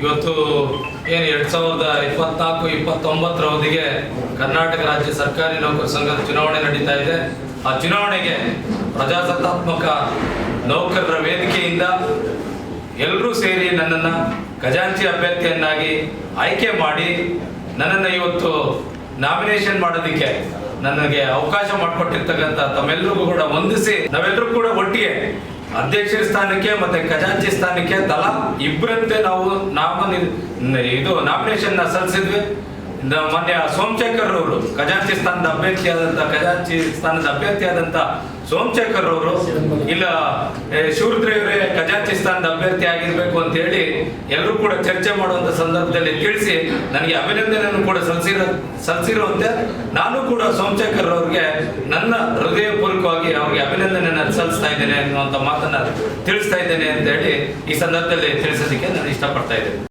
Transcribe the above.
ಇವತ್ತು ಏನು ಎರಡು ಸಾವಿರದ ಇಪ್ಪತ್ನಾಲ್ಕು, ಇಪ್ಪತ್ತೊಂಬತ್ತರ ಅವಧಿಗೆ ಕರ್ನಾಟಕ ರಾಜ್ಯ ಸರ್ಕಾರಿ ನೌಕರ ಸಂಘದ ಚುನಾವಣೆ ನಡೀತಾ ಇದೆ. ಆ ಚುನಾವಣೆಗೆ ಪ್ರಜಾಸತ್ತಾತ್ಮಕ ನೌಕರರ ವೇದಿಕೆಯಿಂದ ಎಲ್ಲರೂ ಸೇರಿ ನನ್ನನ್ನು ಖಜಾಂಚಿ ಅಭ್ಯರ್ಥಿಯನ್ನಾಗಿ ಆಯ್ಕೆ ಮಾಡಿ ನನ್ನನ್ನು ಇವತ್ತು ನಾಮಿನೇಷನ್ ಮಾಡೋದಕ್ಕೆ ನನಗೆ ಅವಕಾಶ ಮಾಡಿಕೊಟ್ಟಿರ್ತಕ್ಕಂಥ ತಮ್ಮೆಲ್ಲರಿಗೂ ಕೂಡ ವಂದಿಸಿ ನಾವೆಲ್ಲರೂ ಕೂಡ ಒಟ್ಟಿಗೆ ಅಧ್ಯಕ್ಷರ ಸ್ಥಾನಕ್ಕೆ ಮತ್ತೆ ಖಜಾಂಚಿ ಸ್ಥಾನಕ್ಕೆ ತಲಾ ಇಬ್ಬರಂತೆ ನಾವು ನಾಮ ಇದು ನಾಮಿನೇಷನ್ ಸಲ್ಲಿಸಿದ್ವಿ. ಮೊನ್ನೆ ಸೋಮಶೇಖರ್ ಅವರು ಖಜಾಂಚಿ ಸ್ಥಾನದ ಅಭ್ಯರ್ಥಿಯಾದಂಥ ಖಜಾಂಚಿ ಸ್ಥಾನದ ಅಭ್ಯರ್ಥಿಯಾದಂಥ ಸೋಮಶೇಖರ್ ಅವರು ಇಲ್ಲ ಏ, ಶಿವರುದ್ರಯವರೇ ಖಜಾಂಚಿ ಸ್ಥಾನದ ಅಭ್ಯರ್ಥಿ ಆಗಿರ್ಬೇಕು ಅಂತ ಹೇಳಿ ಎಲ್ಲರೂ ಕೂಡ ಚರ್ಚೆ ಮಾಡುವಂತ ಸಂದರ್ಭದಲ್ಲಿ ತಿಳಿಸಿ ನನಗೆ ಅಭಿನಂದನೆಯನ್ನು ಕೂಡ ಸಲ್ಲಿಸಿರೋ ಸಲ್ಲಿಸಿರುವಂತೆ ನಾನು ಕೂಡ ಸೋಮಶೇಖರ್ ಅವರಿಗೆ ನನ್ನ ಹೃದಯಪೂರ್ವಕವಾಗಿ ಅವ್ರಿಗೆ ಅಭಿನಂದನೆಯನ್ನು ಸಲ್ಲಿಸ್ತಾ ಇದ್ದೇನೆ ಅನ್ನುವಂಥ ಮಾತನ್ನ ತಿಳಿಸ್ತಾ ಇದ್ದೇನೆ ಅಂತ ಹೇಳಿ ಈ ಸಂದರ್ಭದಲ್ಲಿ ತಿಳಿಸೋದಕ್ಕೆ ನಾನು ಇಷ್ಟಪಡ್ತಾ ಇದ್ದೇನೆ.